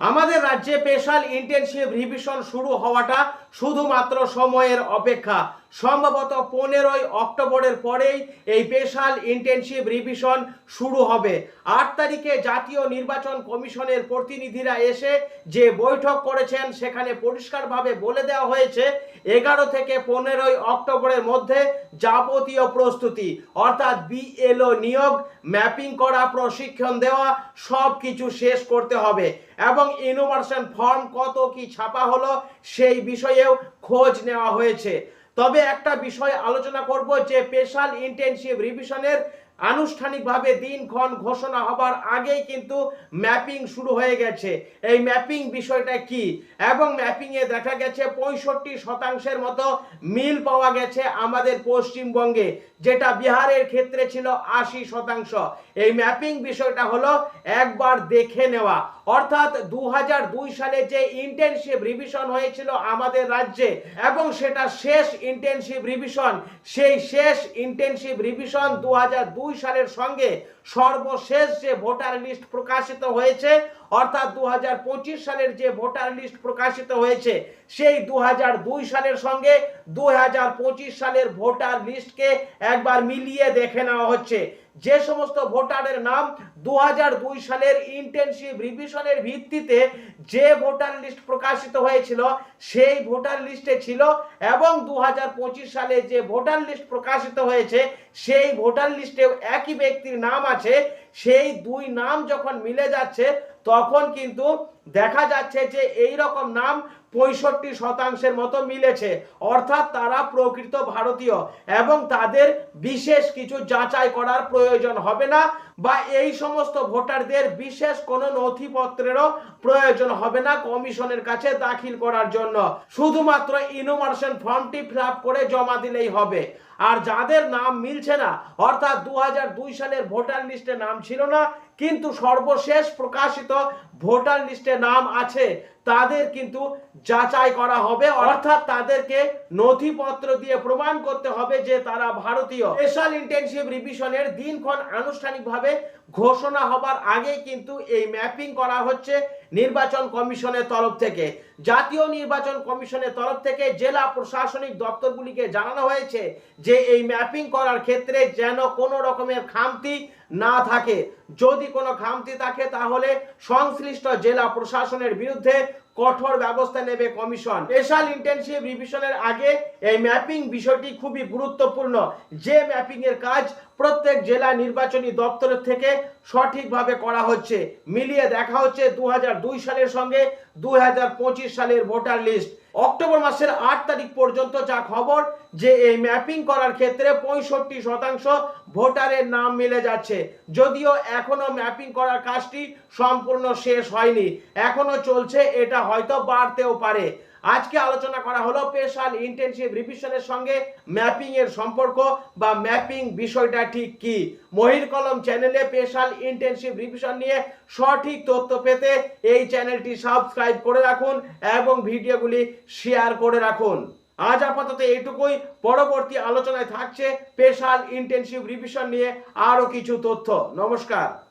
আমাদের রাজ্যে special intensive revision শুরু হওয়াটা শুধুমাত্র সময়ের অপেক্ষা। সম্ভবত পনেরোই অক্টোবরের পরেই এই স্পেশাল ইন্টেনসিভ রিভিশন শুরু হবে। আট তারিখে জাতীয় নির্বাচন কমিশনের প্রতিনিধিরা এসে যে বৈঠক করেছেন, সেখানে পরিষ্কারভাবে বলে দেওয়া হয়েছে, এগারো থেকে পনেরোই অক্টোবরের মধ্যে যাবতীয় প্রস্তুতি, অর্থাৎ বিএলও নিয়োগ, ম্যাপিং করা, প্রশিক্ষণ দেওয়া সব কিছু শেষ করতে হবে। এবং ইনোভেশন ফর্ম কত কি ছাপা হলো, সেই বিষয়েও খোঁজ নেওয়া হয়েছে। তবে একটা বিষয় আলোচনা করব যে স্পেশাল ইন্টেনসিভ রিভিশনের আনুষ্ঠানিকভাবে দিনক্ষণ ঘোষণা হবার আগেই কিন্তু ম্যাপিং শুরু হয়ে গেছে। এই ম্যাপিং বিষয়টা কি? এবং ম্যাপিংয়ে দেখা গেছে পঁয়ষট্টি শতাংশের মতো মিল পাওয়া গেছে আমাদের পশ্চিমবঙ্গে। যেটা বিহারের ক্ষেত্রে ছিল আশি শতাংশ। এই ম্যাপিং বিষয়টা হলো একবার দেখে নেওয়া। অর্থাৎ দু হাজার দুই সালে যে ইন্টেনসিভ রিভিশন হয়েছিল আমাদের রাজ্যে এবং সেটা শেষ ইন্টেনসিভ রিভিশন সেই শেষ ইন্টেনসিভ রিভিশন দু হাজার দুই সালের সঙ্গে সর্বশেষ যে ভোটার লিস্ট প্রকাশিত হয়েছে অর্থাৎ দু হাজার পঁচিশ সালের যে ভোটার লিস্ট প্রকাশিত হয়েছে, সেই দু হাজার দুই সালের সঙ্গে দু হাজার পঁচিশ সালের ভোটার লিস্টকে একবার মিলিয়ে দেখে নেওয়া হচ্ছে। যে সমস্ত ভোটারের নাম দু হাজার দুই সালের ইন্টেনসিভ রিভিশনের ভিত্তিতে যে ভোটার লিস্ট প্রকাশিত হয়েছিল, সেই ভোটার লিস্টে ছিল এবং দু হাজার পঁচিশ সালে যে ভোটার লিস্ট প্রকাশিত হয়েছে, সেই ভোটার লিস্টেও একই ব্যক্তির নাম আছে। সেই দুই নাম যখন মিলে যাচ্ছে তখন কিন্তু দেখা যাচ্ছে যে এই রকম নাম পঁয়ষট্টি শতাংশের মতো মিলেছে। অর্থাৎ তারা প্রকৃত ভারতীয় এবং তাদের বিশেষ কিছু যাচাই করার প্রয়োজন হবে না বা এই সমস্ত ভোটারদের বিশেষ কোনো নথিপত্রেরও প্রয়োজন হবে না কমিশনের কাছে দাখিল করার জন্য। শুধুমাত্র ইনোমার্শন ফর্মটি ফিল করে জমা দিলেই হবে। আর যাদের নাম মিলছে না, অর্থাৎ দু হাজার দুই সালের ভোটার লিস্টে নাম ছিল না, কিন্তু সর্বশেষ প্রকাশিত ভোটার লিস্টে নাম আছে। তাদের কিন্তু যাচাই করা হবে, অর্থাৎ তাদেরকে নথিপত্র দিয়ে প্রমাণ করতে হবে যে তারা ভারতীয়। স্পেশাল ইন্টেনসিভ রিভিশনের দিনক্ষণ আনুষ্ঠানিকভাবে ঘোষণা হবার আগে কিন্তু এই ম্যাপিং করা হচ্ছে নির্বাচন কমিশনের তরফ থেকে। জাতীয় নির্বাচন কমিশনের তরফ থেকে জেলা প্রশাসনিক দপ্তরগুলিকে জানানো হয়েছে যে এই ম্যাপিং করার ক্ষেত্রে যেন কোনো রকমের খামতি না থাকে। যদি কোনো খামতি থাকে, তাহলে সংশ্লিষ্ট জেলা প্রশাসনের বিরুদ্ধে কঠোর ব্যবস্থা নেবে কমিশন। স্পেশাল ইন্টেনসিভ রিভিশনের আগে এই ম্যাপিং বিষয়টি খুবই গুরুত্বপূর্ণ। যে ম্যাপিং এর কাজ প্রত্যেক জেলা নির্বাচনী দপ্তরের থেকে সঠিকভাবে করা হচ্ছে। মিলিয়ে দেখা হচ্ছে দু হাজার দুই সালের সঙ্গে দু হাজার পঁচিশ সালের ভোটার লিস্ট। অক্টোবর মাসের আট তারিখ পর্যন্ত যা খবর যে এই ম্যাপিং করার ক্ষেত্রে পঁয়ষট্টি শতাংশ ভোটারের নাম মিলে যাচ্ছে। যদিও এখনও ম্যাপিং করার কাজটি সম্পূর্ণ শেষ হয়নি। এখনও চলছে, এটা হয়তো বাড়তেও পারে। আজকে আলোচনা করা হলো স্পেশাল ইন্টেনসিভ রিভিশনের সঙ্গে ম্যাপিং এর সম্পর্ক বা ম্যাপিং বিষয়টা ঠিক কি? মহির কলম চ্যানেলে স্পেশাল ইন্টেনসিভ রিভিশন নিয়ে সঠিক তথ্য পেতে এই চ্যানেলটি সাবস্ক্রাইব করে রাখুন এবং ভিডিওগুলি শেয়ার করে রাখুন। আজ আপাতত এইটুকুই। পরবর্তী আলোচনায় থাকছে স্পেশাল ইন্টেনসিভ রিভিশন নিয়ে আরও কিছু তথ্য। নমস্কার।